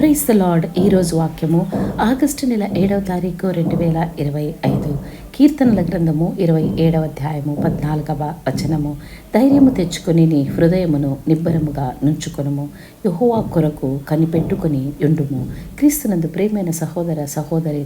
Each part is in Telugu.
Price lord. ఈరోజు వాక్యము ఆగస్టు నెల ఏడవ తారీఖు రెండు వేల ఇరవై ఐదు. కీర్తనల గ్రంథము ఇరవై ఏడవ అధ్యాయము పద్నాలుగవ వచనము. ధైర్యము తెచ్చుకొని నీ హృదయమును నిబ్బరముగా నుంచుకొనుము. యహోవా కొరకు కనిపెట్టుకొని ఉండుము. క్రీస్తునందు ప్రేమైన సహోదర సహోదరి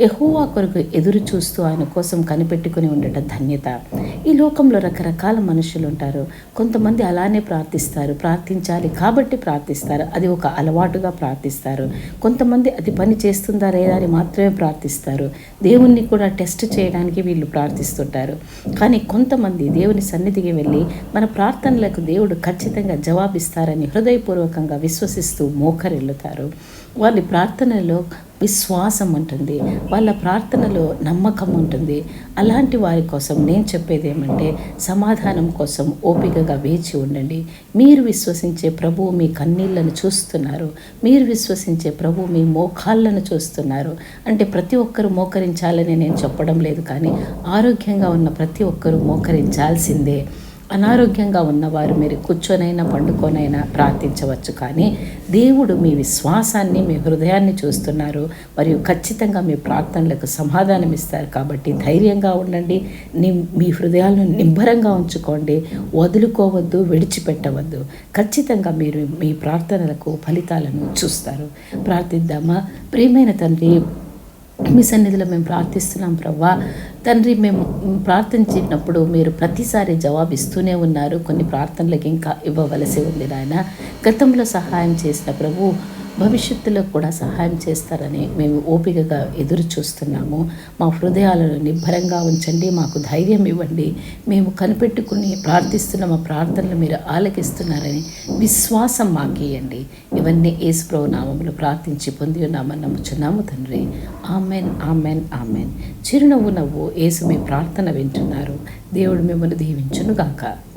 ఎహోవా కొరకు ఎదురు చూస్తూ ఆయన కోసం కనిపెట్టుకుని ఉండటం ధన్యత. ఈ లోకంలో రకరకాల మనుషులు ఉంటారు కొంతమంది అలానే ప్రార్థిస్తారు. ప్రార్థించాలి కాబట్టి ప్రార్థిస్తారు. అది ఒక అలవాటుగా ప్రార్థిస్తారు. కొంతమంది అది పని చేస్తుందా లేదా అని మాత్రమే ప్రార్థిస్తారు. దేవుణ్ణి కూడా టెస్ట్ చేయడానికి వీళ్ళు ప్రార్థిస్తుంటారు. కానీ కొంతమంది దేవుని సన్నిధికి వెళ్ళి మన ప్రార్థనలకు దేవుడు ఖచ్చితంగా జవాబిస్తారని హృదయపూర్వకంగా విశ్వసిస్తూ మోకరిల్లుతారు. వాళ్ళ ప్రార్థనలో విశ్వాసం ఉంటుంది వాళ్ళ ప్రార్థనలో నమ్మకం ఉంటుంది. అలాంటి వారి కోసం నేను చెప్పేది ఏమంటే సమాధానం కోసం ఓపికగా వేచి ఉండండి. మీరు విశ్వసించే ప్రభువు మీ కన్నీళ్ళను చూస్తున్నారు. మీరు విశ్వసించే ప్రభువు మీ మోకాళ్ళను చూస్తున్నారు. అంటే ప్రతి ఒక్కరూ మోకరించాలని నేను చెప్పడం లేదు కానీ ఆరోగ్యంగా ఉన్న ప్రతి ఒక్కరూ మోకరించాల్సిందే. అనారోగ్యంగా ఉన్నవారు మీరు కూర్చొనైనా పండుకొనైనా ప్రార్థించవచ్చు కానీ దేవుడు మీ విశ్వాసాన్ని మీ హృదయాన్ని చూస్తున్నారు. మరియు ఖచ్చితంగా మీ ప్రార్థనలకు సమాధానం ఇస్తారు. కాబట్టి ధైర్యంగా ఉండండి. మీ హృదయాలను నిబ్బరంగా ఉంచుకోండి. వదులుకోవద్దు విడిచిపెట్టవద్దు. ఖచ్చితంగా మీరు మీ ప్రార్థనలకు ఫలితాలను చూస్తారు. ప్రార్థిద్దామా? ప్రియమైన తండ్రి మీ సన్నిధిలో మేము ప్రార్థిస్తున్నాం ప్రవ్వా. తండ్రి మేము ప్రార్థించినప్పుడు మీరు ప్రతిసారి జవాబు ఇస్తూనే ఉన్నారు. కొన్ని ప్రార్థనలకు ఇంకా ఇవ్వవలసి ఉంది నాయన. గతంలో సహాయం చేసిన ప్రభు భవిష్యత్తులో కూడా సహాయం చేస్తారని మేము ఓపికగా ఎదురు చూస్తున్నాము. మా హృదయాలను నిబ్బరంగా ఉంచండి మాకు ధైర్యం ఇవ్వండి. మేము కనిపెట్టుకుని ప్రార్థిస్తున్న మా ప్రార్థనలు మీరు ఆలకిస్తున్నారని విశ్వాసం మాకు ఇవ్వండి ఇవన్నీ ఏసుప్రో నామములు ప్రార్థించి పొంది ఉన్నామని నమ్ముచున్నాము తండ్రి. Amen amen amen. చిరునవ్వు నవ్వు ఏసు మీ ప్రార్థన వింటున్నారు. దేవుడు మిమ్మల్ని దీవించునుగాక.